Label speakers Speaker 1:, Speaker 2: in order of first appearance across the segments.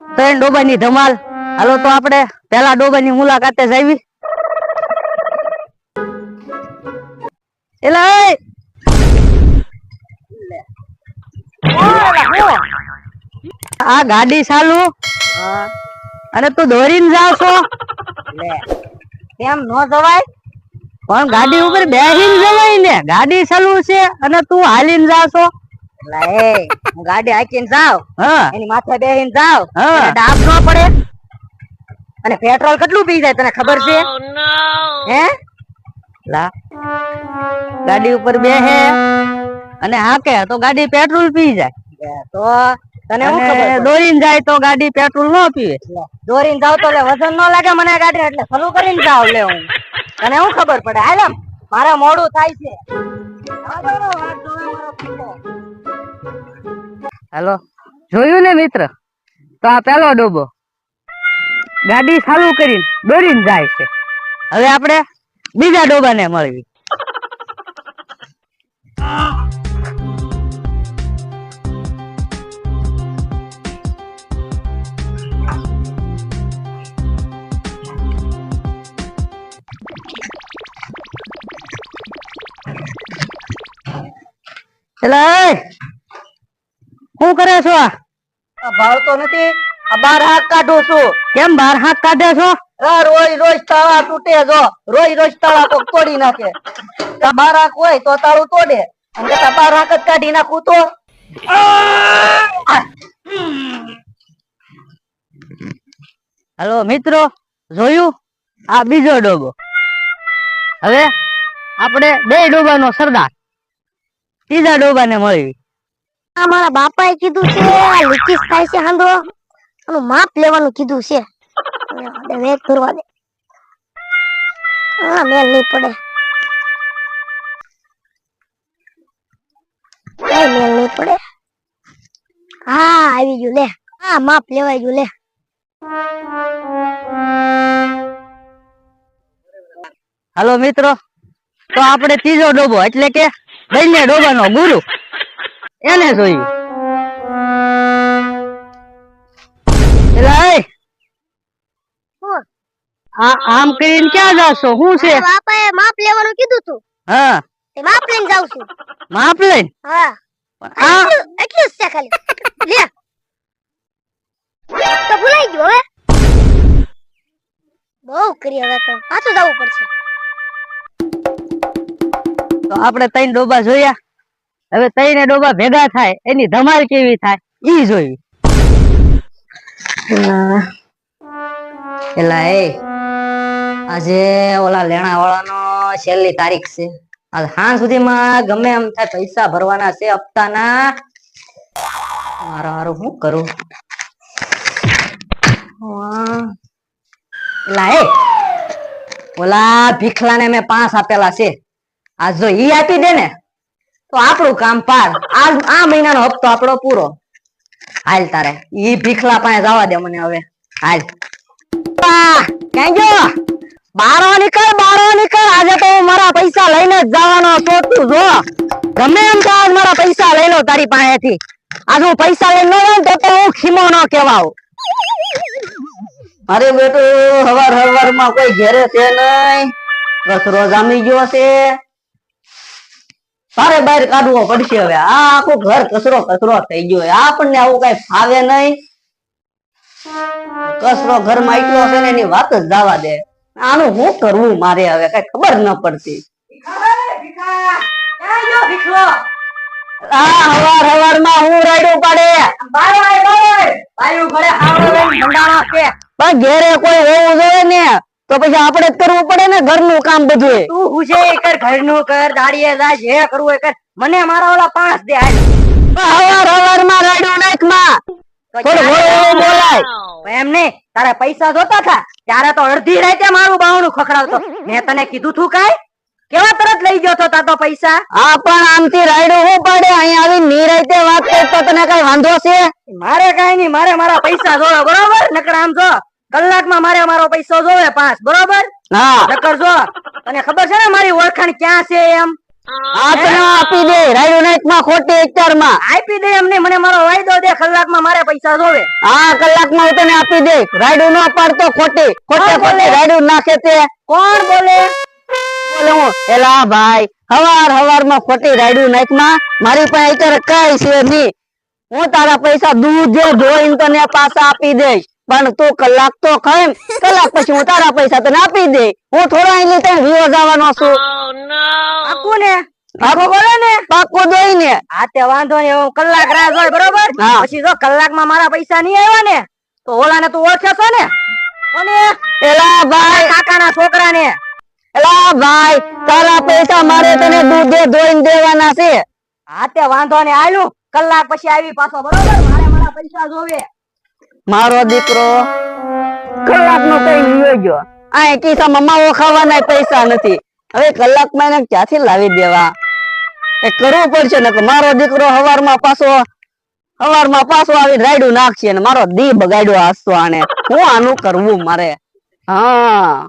Speaker 1: ત્રણ ડોબાની ધમાલ. હાલો તો આપણે પેલા ડોબાની મુલાકાતે જ એલા આ ગાડી ચાલુ. અને તું દોરીને જાવ છો
Speaker 2: કેમ નો જવાય?
Speaker 1: પણ ગાડી ઉપર બેસીને જવાય ને. ગાડી ચાલુ છે અને તું હાલીને જા છો
Speaker 2: હું ગાડી હાકીને જાવ
Speaker 1: હા.
Speaker 2: એની માથે બેહીને જાવ
Speaker 1: હા.
Speaker 2: ડાબ ન પડે? અને પેટ્રોલ કેટલું પી જાય તને ખબર છે? હે?
Speaker 1: લા ગાડી ઉપર બેહે અને હાકે તો ગાડી પેટ્રોલ પી જાય.
Speaker 2: તો તને હું ખબર
Speaker 1: દોરીને જાય તો ગાડી પેટ્રોલ ન પીવે.
Speaker 2: દોરીને જાવ તો વજન ન લાગે મને ગાડી એટલે સલું કરીને જાવ લે હું. તને શું ખબર પડે? હાલ મારા મારે મોડું થાય છે.
Speaker 1: હાલો. જોયું ને મિત્ર? તો આ પેલો ડોબો. ગાડી ચાલુ કરીને દોરીને જાય છે. હવે આપણે બીજા ડોબાને મળવી. એલા શું કરે છો
Speaker 2: ભાવતો નથી. બાર હાથ કાઢું છું.
Speaker 1: કેમ બાર હાથ કાઢે છો?
Speaker 2: રોજ રોજ તાળા તૂટે જો. રોજ રોજ તાળા કોક તોડી નાખે. બાર હાથ હોય તો તાળું તોડે. અને બાર હાથ જ કાઢી નાખું તો.
Speaker 1: હાલો મિત્રો જોયું? આ બીજો ડોબો હવે આપણે બે ડોબાનો સરદાર. ત્રીજા ડોબાને
Speaker 3: મળી. મારા બાપાએ કીધું છે લીકીસ થાય છે હાંધો આનું માપ લેવાનું કીધું છે. વેટ કરવા દે. હા, મેલ નહીં પડે. મેલ નહીં પડે. હા, આવી ગયું લે. હા, માપ લેવાય ગયું લે.
Speaker 1: હાલો, મિત્રો. તો આપણે ત્રીજો ડોબો, એટલે કે બંને ડોબાનો ગુરુ. એને? આ આમ કરીને ક્યાં જાશો? શું છે?
Speaker 3: બાપાએ માપ લેવાનું કીધું તું.
Speaker 1: હા.
Speaker 3: તે માપ લઈને જાઉં છું.
Speaker 1: માપ લઈને?
Speaker 3: હા.
Speaker 1: આ
Speaker 3: એટલું જ છે ખાલી. લે. તો ભૂલાઈ ગયો હવે. બહુ કરી હવે તો. પાછું જવું પડશે.
Speaker 1: તો આપણે ત્રણ ડોબા જોયા. હવે તઈને ડોબા ભેગા થાય, એની ધમાલ કેવી થાય, ઈ જોયું.
Speaker 2: એલા, એ, આજે ઓલા લેણા વાળાનો છેલ્લી તારીખ છે. આજ હાં સુધીમાં ગમે એમ થાય પૈસા ભરવાના છે હપ્તાના. મારો હારું હું કરું. એલા, એ, ઓલા ભીખલાને મેં પાંચ આપેલા છે. આજ જો ઈ આપી દે ને તો આપણું કામ પાર. આ મહિનાનો હપ્તો આપણો પૂરો. હાલ તારે. ઈ ભીખલા પાસે જવા દે મને હવે. હાલ. બારો નીકળ બારો નીકળ. આજે તો હું મારા પૈસા લઈને જ જવાનો તો તું જો ગમે એમ તો આજ મારા પૈસા લઈ લો તારી પાસેથી. આજ હું પૈસા લઈને ન તો તો હું ખીમો ન કહેવાઉં. અરે બેટો, હવાર હવારમાં કોઈ ઘેરે છે નહીં? રોજ જામી ગયો છે. તારે બહાર કાઢવો પડશે હવે. આ આખું ઘર કચરો કચરો થઈ ગયો આપણને આવું કઈ ફાવે નહીં. કચરો ઘરમાં એટલો છે ને એની વાત જ જવા દે. આનું શું કરવું મારે હવે? કઈ ખબર ન પડતી. આ હવાર હવારમાં હું રાડ્યું પાડે. પણ ઘેરે કોઈ હોવું જોઈએ ને? તો પછી આપણે જ કરવું પડે ને ઘરનું કામ બધું તું હુશે કર ઘરનું કર દાડીએ જા જે કરવું એ કર. મને મારા ઓલા પાંચ દે હાલ. હવાર હવારમાં રાડ્યું નાખમાં થોડું વળવું બોલાય. એમ નહીં તારે પૈસા જોતા હતા? ત્યારે તો અડધી રાતે મારું બાવણું ખખડાવતો. મેં તને કીધું તું કાઈ? કેવા તરત લઈ ગયો તો તાતો પૈસા? હા પણ આમથી રાયડું હું પડે? અહીં આવી નિરાયતે વાત કરતો તને કઈ વાંધો છે? મારે કઈ નહીં મારે મારા પૈસા જોડો બરોબર? નકર આમ જો કલાકમાં મારે મારો પૈસો જોવે પાંચ બરોબર? હા. નકર જો તને ખબર છે ને મારી ઓળખાણ ક્યાં છે એમ?
Speaker 1: આપી દે રાયડો માં ખોટી એકચારમાં
Speaker 2: આપી દે એમને મને મારો વાયદો દે કલાકમાં મારે પૈસા જોવે.
Speaker 1: આ કલાકમાં હું તને આપી દે રાયડો ન પાડતો ખોટી ખોટે? રાયડો નાખે તે.
Speaker 2: કોણ બોલે?
Speaker 1: બોલે હું એલા ભાઈ હવાર હવારમાં ખોટી રાયડું નાખમાં મારી પાસે અત્યારે કઈ છે નહીં. હું તારા પૈસા દૂધે જોઈને તને પાછા આપી દઈશ. પણ તું કલાક તો ખાઈ કલાક પછી હું તારા પૈસા તને આપી દે. હું થોડા અહીં તને વિવો જવાનો છું.
Speaker 2: આપું ને
Speaker 1: પાકો બોલે ને? પાકો દોઈ ને
Speaker 2: હા તે વાંધો નહીં. હું કલાક રાહ જોઈ બરોબર? પછી જો કલાકમાં મારા પૈસા નહીં આવ્યા ને તો ઓલાને તું ઓળખે છો ને? કોને?
Speaker 1: એલા ભાઈ.
Speaker 2: કાકાના છોકરાને.
Speaker 1: એલા ભાઈ તારા પૈસા મારે તને દૂધે ધોઈને દેવાના છે.
Speaker 2: હા તે વાંધો ને આયલું કલાક પછી આવી પાછો બરોબર? મારે મારા પૈસા જોવે.
Speaker 1: મારો દીકરો કલાક નો કઈ ગયો. આ માવો ખાવાના પૈસા નથી. હવે કલાકમાં એને ક્યાંથી લાવી દેવા? એ કરવું પડશે ને મારો દીકરો હવારમાં પાછો હવારમાં પાછો આવી રાયડું નાખશે ને મારો દી બગાડ્યો હાસો આને હું આનું કરવું મારે? હા.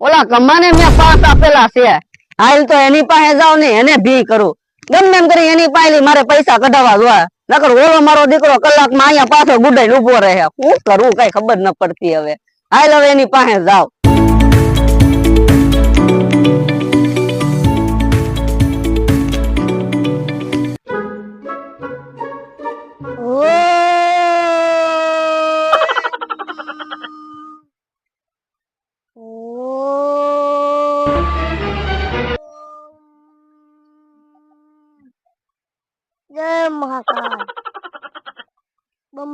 Speaker 1: ઓલા કમાને મેં પાસ આપેલા છે. હાલ તો એની પાસે જાવ ને એને ભી કરું. ગમે એમ કરી એની પાસે મારે પૈસા કઢાવવા જોવા. નકર ઓલો મારો દીકરો કલાકમાં અહીંયા પાછો ગુડાઈને ઊભો રહે. શું કરવું કઈ ખબર ન પડતી હવે. હાલ હવે એની પાસે જાવ
Speaker 3: બમ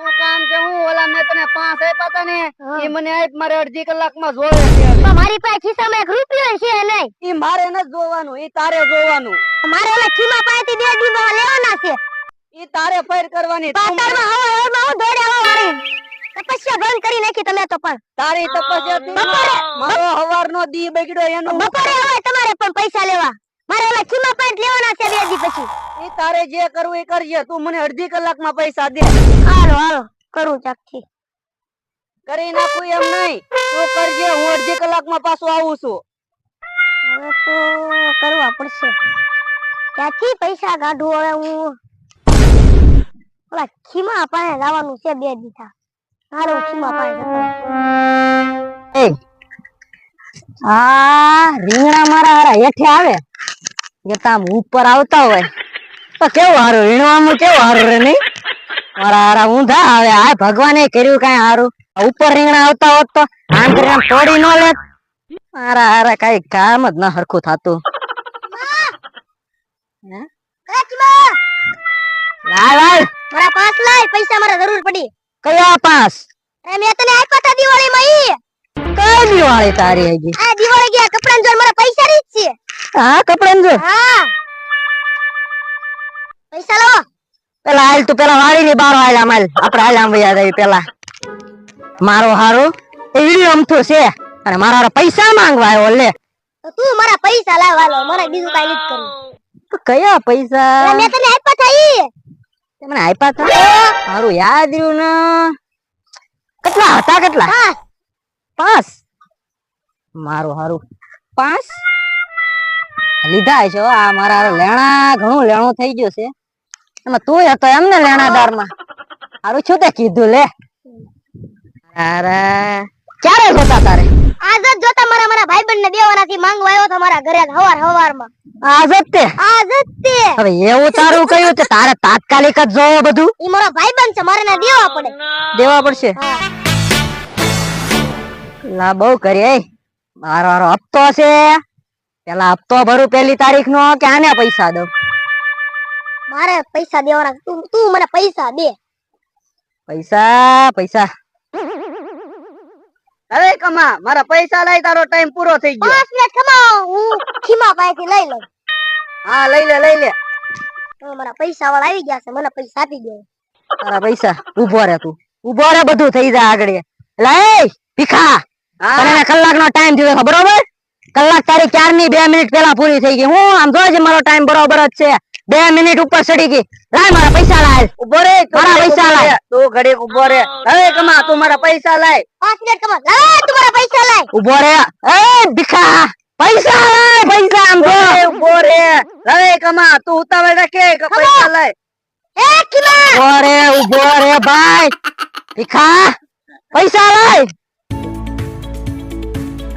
Speaker 1: શું કામ છે હું ઓલા મેં તને પાંચ આપ્યા હતા ને એ મને આપ મારે અડધી કલાકમાં જોવે છે.
Speaker 3: મારી પાસે ખિસ્સામાં એક રૂપિયો છે નહીં.
Speaker 1: ઈ મારે નથી જોવાનું ઈ તારે જોવાનું.
Speaker 3: મારે ઓલા ખીમા પાસેથી બે દીવા લેવાના છે.
Speaker 1: ઈ તારે ફેર કરવાની તું
Speaker 3: પાછળમાં હવા હવામાં હું દોડે આવો વાળી. તપસ્યા બંધ કરી નાખી તમે તો પણ.
Speaker 1: તારી તપસ્યા
Speaker 3: બપોરે-
Speaker 1: મારો હવારનો દી બગડ્યો એનો.
Speaker 3: બપોરે હવે તમારે પણ પૈસા લેવા. મારે ઓલા ખીમા પાસેથી લેવાના છે બે દી પછી.
Speaker 1: તારે જે કરવું એ કરજે. તું મને અડધી કલાકમાં પૈસા દે.
Speaker 3: હાલો હાલો. કરું ચાકથી.
Speaker 1: કરી નાખું એમ નહીં. તું કરજે હું અડધી કલાકમાં પાછો આવું છું.
Speaker 3: હવે તો કરવા પડશે. ક્યાંથી પૈસા કાઢું હવે હું? ઓલા ખીમા પાસે જવાનું છે બે દીધા. હારો ખીમા પાસે જતો
Speaker 1: આ રીંગણા મારા હારા હેઠે આવે. જે તામ ઉપર આવતા હોય. કેવું હારું? વીણવામાં કેવું હારું રે નહીં? મારા હારા ઊંધા આવે. આ ભગવાને કર્યું કઈ હારું? ઉપર રીંગણા આવતા હોત તો આમ કરીને તોડી ન લેત. મારા હારા કઈ કામ જ ન હરખું થાતું.
Speaker 3: એ
Speaker 1: લાલ લાલ.
Speaker 3: મારા પાસ લાય પૈસા મારે જરૂર પડી.
Speaker 1: કયા પાસ?
Speaker 3: અરે મેં તને આપ્યા હતા દિવાળીમાં ઈ.
Speaker 1: કઈ દિવાળી તારી હજી
Speaker 3: આ દિવાળી ગયા કપડાં જોઈને મારા પૈસા ની છે.
Speaker 1: હા કપડાં
Speaker 3: હા. પૈસા લાવો.
Speaker 1: પેલા હાલ તું પેલા વાળી ની બારો હાલ આમ હાલ આપડે હાલ આમ જઈએ પેલા. મારો હારો એ વીડિયો અમથું છે. અને મારા પૈસા માંગવા આવ્યો લે.
Speaker 3: તું મારા પૈસા લાવવા લો મારે બીજું કઈ નથી કરવું.
Speaker 1: કયા પૈસા?
Speaker 3: મેં તને આપ્યા હતા ઈ.
Speaker 1: તે મને આપ્યા હતા મારું યાદ રહ્યું ને. કેટલા હતા કેટલા? પાંચ. મારું હારું પાંચ? લીધા છે આ મારા લેણા ઘણું લેણું થઈ ગયું છે. એમાં તું હતો એમ ને લેણાદારમાં હારું છું તે કીધું લે. અરે ક્યારે જોતા તારે?
Speaker 3: આજ જ જોતા મારા મારા ભાઈબંધ ને દેવાના થી માંગવા આવ્યો તો મારા ઘરે હવાર હવારમાં
Speaker 1: આજ જ તે?
Speaker 3: આજ જ તે.
Speaker 1: હવે એવું તારું કયું તે તારે તાત્કાલિક જ જોવો બધું.
Speaker 3: ઈ મારો ભાઈબંધ છે મારે ને દેવા પડે.
Speaker 1: દેવા પડશે? લા બહુ કરી એ મારો મારો હપ્તો છે પેલા હપ્તો ભરું પેલી તારીખ નો કે આને પૈસા દઉં?
Speaker 3: મારે પૈસા દેવાના તું તું મને પૈસા દે.
Speaker 1: પૈસા પૈસા. અરે કમા મારા પૈસા લઈ તારો ટાઈમ પૂરો થઈ ગયો.
Speaker 3: પાંચ મિનિટ કમા હું ખીમા પાસેથી લઈ લઉં.
Speaker 1: હા લઈ લે લઈ લે.
Speaker 3: મારા પૈસા વાળા આવી ગયા છે મને પૈસા આપી દે.
Speaker 2: તારા પૈસા ઊભો રે તું. ઊભો રે બધું થઈ જાય આગળ. લે ભીખા. તને કલાકનો ટાઈમ થયો છે બરોબર કલાક તારી ચારની બે મિનિટ પેલા પૂરી થઈ ગઈ. હું આમ જોજે મારો ટાઈમ બરોબર જ છે. બે મિનિટ ઉપર ચડી ગઈ. લાય મારા પૈસા લાય.
Speaker 1: ઊભો રે
Speaker 2: મારા પૈસા લાય.
Speaker 1: તું ઘડી ઊભો રે. હવે કમા તું મારા પૈસા લાય.
Speaker 3: પાંચ મિનિટ કમા. લાય તું મારા પૈસા લાય.
Speaker 2: ઊભો રે. એ ભીખા. પૈસા લાય પૈસા આમ
Speaker 1: એ ઊભો રે હવે કમા તું ઉતાવળ રાખે કે પૈસા લાય.
Speaker 3: એ કિલા.
Speaker 2: ઊભો રે ઊભો રે ભાઈ. ભીખા. પૈસા લાય.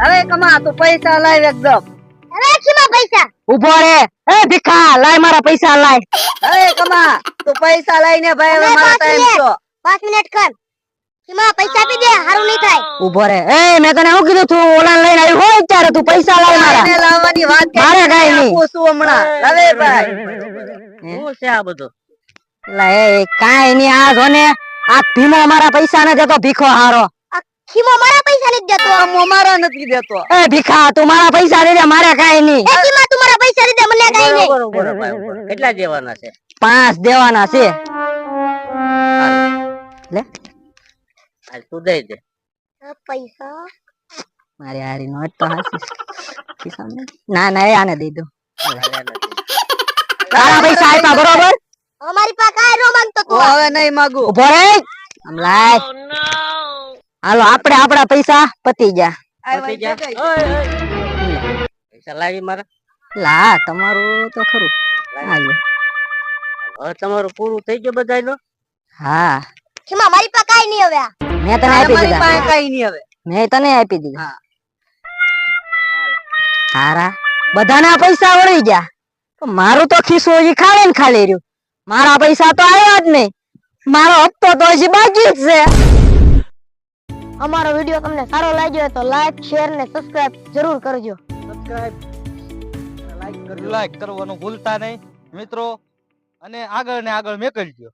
Speaker 1: હવે કમા તું પૈસા લાય એકદમ.
Speaker 3: અરે ખીમા પૈસા?
Speaker 2: ઊભો રે. એ ભીખા લાય મારા પૈસા લાય.
Speaker 1: હવે કમા તું પૈસા લઈને ભાઈ હવે
Speaker 3: હવે
Speaker 1: ટાઈમ છો.
Speaker 3: પાંચ મિનિટ કર. ખીમા પૈસા આપી દે હારું નહીં થાય.
Speaker 2: ઊભો રે. એ મેં તને શું કીધું તું? ઓલા લઈને આવી હોય ત્યારે તું પૈસા લાય મારા.
Speaker 1: એને લાવવાની વાત કરી
Speaker 2: મારે કાંઈ નહીં.
Speaker 1: આપું હમણાં? હવે ભાઈ. શું છે આ બધું?
Speaker 2: લા કાઈ નહીં આ જો આ ભીમો મારા પૈસા ને જતો ભીખો હારો.
Speaker 3: ખીમો મારા પૈસા નથી દેતો
Speaker 1: આમ મારા નથી દેતો.
Speaker 2: એ ભીખા તું મારા પૈસા દે મારે કાંઈ નહીં.
Speaker 3: એ ખીમા તું મારા પૈસા દે મને કાઈ નહીં.
Speaker 1: કેટલા દેવાના છે?
Speaker 2: પાંચ દેવાના છે. લે.
Speaker 1: આ તું દે દે.
Speaker 3: આ પૈસા.
Speaker 2: મારે હારી નોટ તો હાસી. ના ના એ આને દઈ દો. તારા પૈસા આપ્યા બરોબર?
Speaker 3: અમારી પાસે કાંઈ નો માંગતો તું.
Speaker 1: હવે નહીં માંગુ.
Speaker 2: ઊભો આમ લાય. હાલો આપણે આપણા પૈસા પતી ગયા.
Speaker 1: પતી જા. પૈસા લાવી મારા.
Speaker 2: લા તમારું તો ખરું. હાલો.
Speaker 1: હવે તમારું પૂરું થઈ ગયું બધાયનું?
Speaker 2: હા.
Speaker 3: ખીમા મારી પાસે કાંઈ નહીં હવે
Speaker 2: મેં તને આપી
Speaker 1: મારી પાસે કાંઈ નહીં હવે.
Speaker 2: મેં તને આપી દીધા.
Speaker 1: હા.
Speaker 2: હારા. બધાના પૈસા વળી ગયા. મારું તો ખિસ્સું હજી ખાડે ને ખાલી રહ્યું. મારા પૈસા તો આવ્યા જ નહીં. મારો હપ્તો તો હજી બાકી જ છે.
Speaker 3: અમારો વીડિયો તમને સારો લાગ્યો હોય તો લાઈક શેર ને સબસ્ક્રાઇબ જરૂર કરજો.
Speaker 4: લાઈક કરવાનું ભૂલતા નહીં. મિત્રો અને આગળ ને આગળ મેકલજો